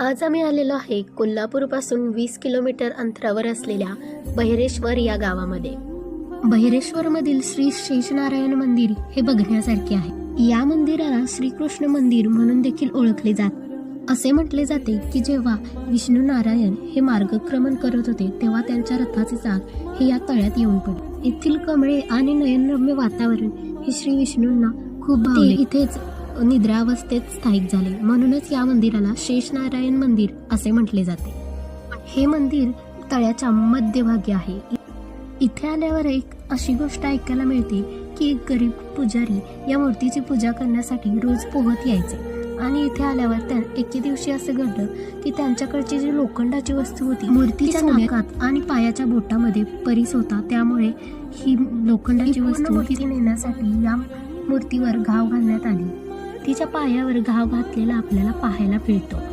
आज आम्ही आलेलो आहे कोल्हापूरपासून वीस किलोमीटर अंतरावर असलेल्या बहिरेश्वर या गावामध्ये. बहिरेश्वरमधील श्री शेषनारायण मंदिर हे बघण्यासारखे आहे. या मंदिराला श्रीकृष्ण मंदिर म्हणून देखील ओळखले जात. असे म्हटले जाते की जेव्हा विष्णू नारायण हे मार्गक्रमण करत होते तेव्हा त्यांच्या रथाचे चाक हे या तळ्यात येऊन पडले. येथील कमळे आणि नयनरम्य वातावरण हे श्री विष्णूंना खूप भावले. इथेच निद्रावस्थेत स्थायिक झाले. म्हणूनच या मंदिराला शेषनारायण मंदिर असे म्हटले जाते. हे मंदिर तळ्याच्या मध्यभागी आहे. इथे आल्यावर एक अशी गोष्ट ऐकायला मिळते की एक गरीब पुजारी या मूर्तीची पूजा करण्यासाठी रोज पोहत यायचे. आणि इथे आल्यावर त्या एके दिवशी असं घडलं की त्यांच्याकडची जी लोखंडाची वस्तू होती मूर्तीच्या नाकात आणि पायाच्या बोटामध्ये परीस होता. त्यामुळे ही लोखंडाची वस्तू नेण्यासाठी या मूर्तीवर घाव घालण्यात आली. तिच्या पायावर घाव घातलेला आपल्याला पाहायला मिळतो.